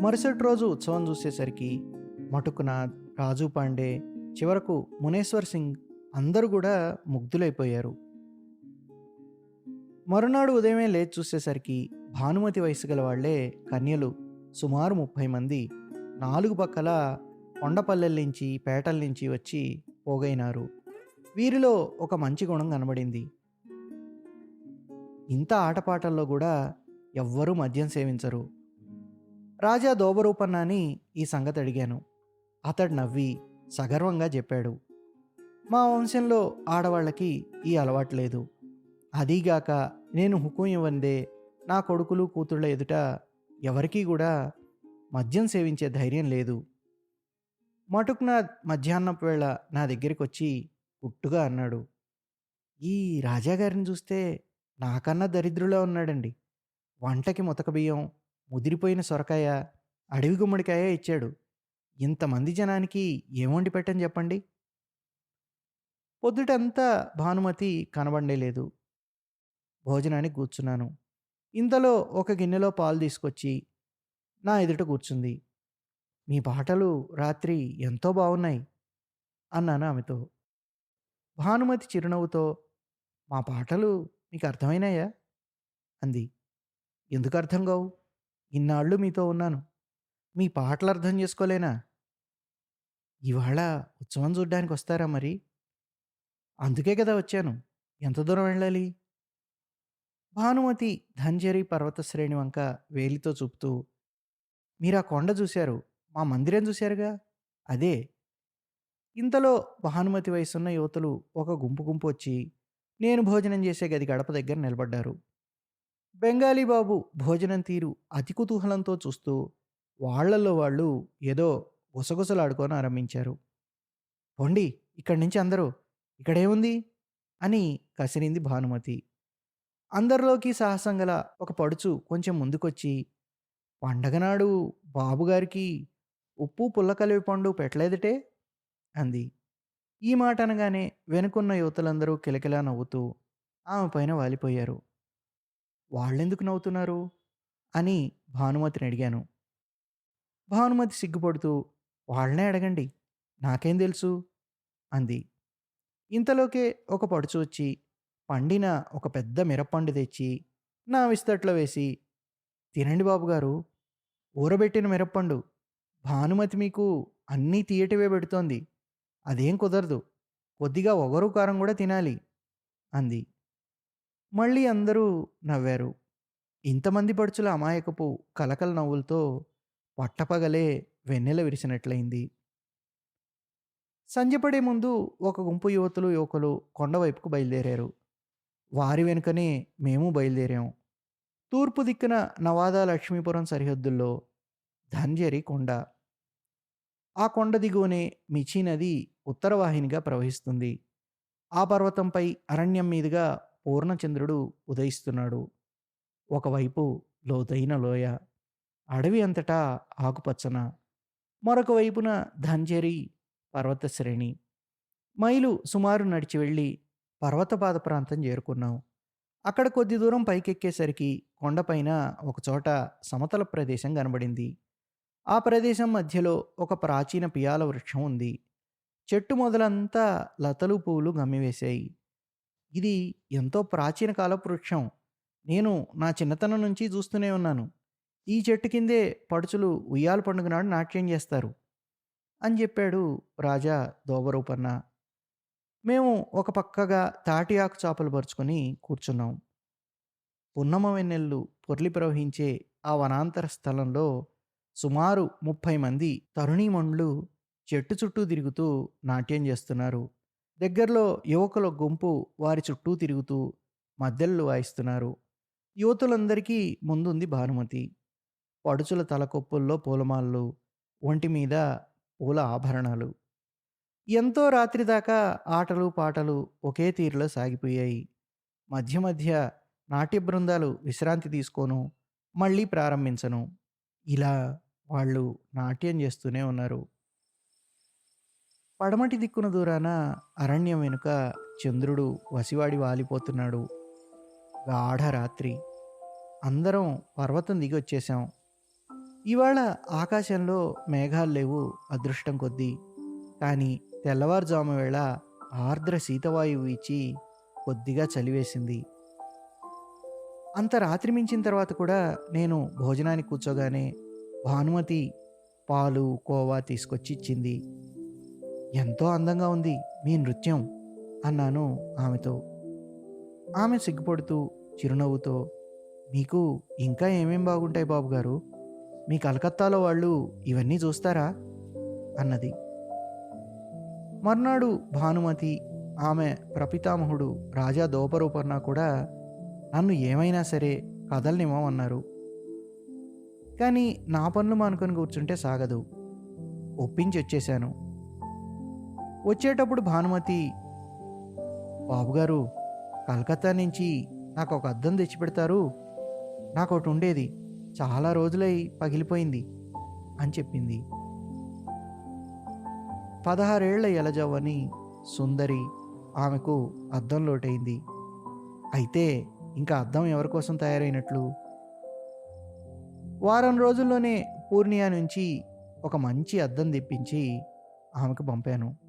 మరుసటి రోజు ఉత్సవం చూసేసరికి మటుకునాథ్ రాజు పాండే చివరకు మునేశ్వర్ సింగ్ అందరూ కూడా ముగ్ధులైపోయారు. మరునాడు ఉదయమే లేచి చూసేసరికి భానుమతి వయసు గల వాళ్ళే కన్యలు సుమారు ముప్పై మంది నాలుగు పక్కల కొండపల్లెల నుంచి పేటల నుంచి వచ్చి పోగైనారు. వీరిలో ఒక మంచి గుణం కనబడింది. ఇంత ఆటపాటల్లో కూడా ఎవ్వరూ మద్యం సేవించరు. రాజా దోబరూపన్నాని ఈ సంగతి అడిగాను. అతడు నవ్వి సగర్వంగా చెప్పాడు. మా వంశంలో ఆడవాళ్ళకి ఈ అలవాటు లేదు. అదీగాక నేను హుకుం ఇవ్వందే నా కొడుకులు కూతుళ్ళ ఎదుట ఎవరికీ కూడా మద్యం సేవించే ధైర్యం లేదు. మటుకునాథ్ మధ్యాహ్నపు వేళ నా దగ్గరికి వచ్చి పుట్టుగా అన్నాడు. ఈ రాజాగారిని చూస్తే నాకన్నా దరిద్రులా ఉన్నాడండి. వంటకి ముతక బియ్యం ముదిరిపోయిన సొరకాయ అడవి గుమ్మడికాయ ఇచ్చాడు. ఇంతమంది జనానికి ఏం వండి పెట్టని చెప్పండి? పొద్దుటంతా భానుమతి కనబడలేదు భోజనానికి కూర్చున్నాను. ఇంతలో ఒక గిన్నెలో పాలు తీసుకొచ్చి నా ఎదుట కూర్చుంది. మీ పాటలు రాత్రి ఎంతో బాగున్నాయి అన్నాను ఆమెతో. భానుమతి చిరునవ్వుతో మా పాటలు మీకు అర్థమైనాయా? అంది. ఎందుకు అర్థం కావు? ఇన్నాళ్ళు మీతో ఉన్నాను. మీ పాటలు అర్థం చేసుకోలేనా? ఇవాళ ఉత్సవం చూడ్డానికి వస్తారా మరి? అందుకే కదా వచ్చాను. ఎంత దూరం వెళ్ళాలి? భానుమతి ధంజరి పర్వత శ్రేణి వంక వేలితో చూపుతూ మీరు ఆ కొండ చూశారు? మా మందిరం చూశారుగా? అదే. ఇంతలో భానుమతి వయసున్న యువతులు ఒక గుంపు గుంపు వచ్చి నేను భోజనం చేసే గది గడప దగ్గర నిలబడ్డారు. బెంగాలీ బాబు భోజనం తీరు అతి కుతూహలంతో చూస్తూ వాళ్ళలో వాళ్ళు ఏదో గుసగుసలాడుకొని ఆరంభించారు. పొండి ఇక్కడి నుంచి అందరూ ఇక్కడేముంది అని కసిరింది భానుమతి. అందరిలోకి సాహసం గల ఒక పడుచు కొంచెం ముందుకొచ్చి పండగనాడు బాబుగారికి ఉప్పు పుల్ల కలిపి పండు పెట్టలేదటే? అంది. ఈ మాట అనగానే వెనుకున్న యువతలందరూ కిలకిలా నవ్వుతూ ఆమె పైన వాలిపోయారు. వాళ్ళెందుకు నవ్వుతున్నారు? అని భానుమతిని అడిగాను. భానుమతి సిగ్గుపడుతూ వాళ్ళనే అడగండి. నాకేం తెలుసు? అంది. ఇంతలోకే ఒక పడుచు వచ్చి పండిన ఒక పెద్ద మిరప్పండు తెచ్చి నా విస్తట్లో వేసి తినండి బాబుగారు. ఊరబెట్టిన మిరప్పండు. భానుమతి మీకు అన్నీ తీయటివే పెడుతోంది. అదేం కుదరదు. కొద్దిగా ఒగరు కారం కూడా తినాలి. అంది. మళ్ళీ అందరూ నవ్వారు. ఇంతమంది పడుచుల అమాయకపు కలకల నవ్వులతో పట్టపగలే వెన్నెల విరిసినట్లయింది. సంజపడే ముందు ఒక గుంపు యువతులు యువకులు కొండవైపుకు బయలుదేరారు. వారి వెనుకనే మేము బయలుదేరాం. తూర్పు దిక్కున నవాదా లక్ష్మీపురం సరిహద్దుల్లో ధంజరి కొండ. ఆ కొండ దిగువనే మిచి నది ఉత్తరవాహినిగా ప్రవహిస్తుంది. ఆ పర్వతంపై అరణ్యం మీదుగా పూర్ణచంద్రుడు ఉదయిస్తున్నాడు. ఒకవైపు లోతైన లోయ అడవి అంతటా ఆకుపచ్చన మరొక వైపున ధంజేరి పర్వత శ్రేణి. మైలు సుమారు నడిచి వెళ్ళి పర్వతపాద ప్రాంతం చేరుకున్నాం. అక్కడ కొద్ది దూరం పైకెక్కేసరికి కొండపైన ఒకచోట సమతల ప్రదేశం కనబడింది. ఆ ప్రదేశం మధ్యలో ఒక ప్రాచీన పియాల వృక్షం ఉంది. చెట్టు మొదలంతా లతలు పువ్వులు గమ్మివేశాయి. ఇది ఎంతో ప్రాచీన కాలపు వృక్షం నేను నా చిన్నతనం నుంచి చూస్తూనే ఉన్నాను. ఈ చెట్టు కిందే పడుచులు ఉయ్యాల పండుగ నాడు నాట్యం చేస్తారు. అని చెప్పాడు రాజా దోబరూపన్న. మేము ఒక పక్కగా తాటి ఆకు చేపలు పరుచుకొని కూర్చున్నాం. పున్నమ వెన్నెల్లు పొర్లి ప్రవహించే ఆ వనాంతర స్థలంలో సుమారు ముప్పై మంది తరుణీమణులు చెట్టు చుట్టూ తిరుగుతూ నాట్యం చేస్తున్నారు. దగ్గరలో యువకుల గుంపు వారి చుట్టూ తిరుగుతూ మద్దెళ్ళు వాయిస్తున్నారు. యువతులందరికీ ముందుంది భానుమతి. పడుచుల తలకొప్పుల్లో పూలమాలలు ఒంటి మీద పూల ఆభరణాలు. ఎంతో రాత్రి దాకా ఆటలు పాటలు ఒకే తీరులో సాగిపోయాయి. మధ్య మధ్య నాట్య బృందాలు విశ్రాంతి తీసుకోను మళ్ళీ ప్రారంభించను. ఇలా వాళ్ళు నాట్యం చేస్తూనే ఉన్నారు. పడమటి దిక్కున దూరాన అరణ్యం వెనుక చంద్రుడు వసివాడి వాలిపోతున్నాడు. గాఢ రాత్రి. అందరం పర్వతం దిగి వచ్చేసాం ఇవాళ ఆకాశంలో మేఘాలు లేవు అదృష్టం కొద్దీ. కానీ తెల్లవారుజాము వేళ ఆర్ద్ర శీతవాయువు ఇచ్చి కొద్దిగా చలివేసింది. అంత రాత్రి మించిన తర్వాత కూడా నేను భోజనానికి కూర్చోగానే భానుమతి పాలు కోవా తీసుకొచ్చి ఇచ్చింది ఎంతో అందంగా ఉంది మీ నృత్యం అన్నాను ఆమెతో. ఆమె సిగ్గుపడుతూ చిరునవ్వుతో మీకు ఇంకా ఏమేం బాగుంటాయి బాబు గారు? మీ కలకత్తాలో వాళ్ళు ఇవన్నీ చూస్తారా? అన్నది. మర్నాడు భానుమతి ఆమె ప్రపితామహుడు రాజా దోపరూపర్ణ కూడా నన్ను ఏమైనా సరే కదలనివ్వమన్నారు. కానీ నా పనులు మానుకొని కూర్చుంటే సాగదు. ఒప్పించి వచ్చేశాను. వచ్చేటప్పుడు భానుమతి బాబుగారు కలకత్తా నుంచి నాకు ఒక అద్దం తెచ్చిపెడతారు. నాకు ఒకటి ఉండేది. చాలా రోజులై పగిలిపోయింది అని చెప్పింది. పదహారేళ్ళ ఎలజవ్వని సుందరి ఆమెకు అద్దం లోటైంది. అయితే ఇంకా అద్దం ఎవరి కోసం తయారైనట్లు? వారం రోజుల్లోనే పూర్ణియా నుంచి ఒక మంచి అద్దం తెప్పించి ఆమెకు పంపాను.